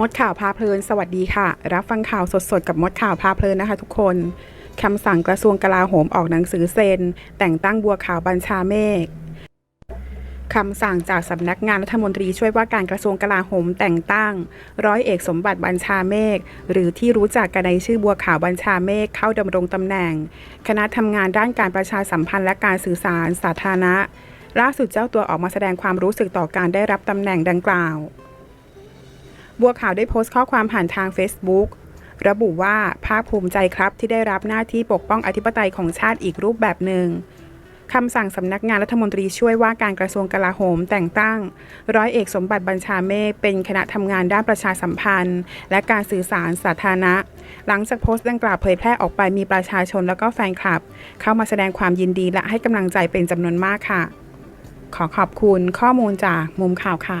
มดข่าวพาเพลิน สวัสดีค่ะ รับฟังข่าวสดๆ กับมดข่าวพาเพลินนะคะทุกคนคำสั่งกระทรวงกลาโหมออกหนังสือเซ็น แต่งตั้งบัวขาวบัญชาเมฆคำสั่งจากสำนักงานรัฐมนตรีช่วยว่าการกระทรวงกลาโหมแต่งตั้ง ร้อยเอกสมบัติบัญชาเมฆหรือที่รู้จักกันในชื่อบัวขาวบัญชาเมฆเข้าดำรงตำแหน่ง คณะทำงานด้านการประชาสัมพันธ์และการสื่อสารสาธารณะ ล่าสุดเจ้าตัวออกมาแสดงความรู้สึกต่อการได้รับตำแหน่งดังกล่าว บัวขาวได้โพสต์ข้อความผ่านทาง Facebook ระบุว่าภาคภูมิใจครับที่ได้รับหน้าที่ปกป้องอธิปไตยของชาติอีกรูปแบบหนึ่งคำสั่งสำนักงานรัฐมนตรีช่วยว่าการกระทรวงกลาโหมแต่งตั้ง ร้อยเอกสมบัติบัญชาเมฆเป็นคณะทำงานด้านประชาสัมพันธ์ และการสื่อสารสาธารณะ หลังจากโพสต์ดังกล่าวเผยแพร่ออกไปมีประชาชนและก็แฟนคลับ เข้ามาแสดงความยินดีและให้กำลังใจเป็นจำนวนมากค่ะ ขอขอบคุณข้อมูลจากมุมข่าวค่ะ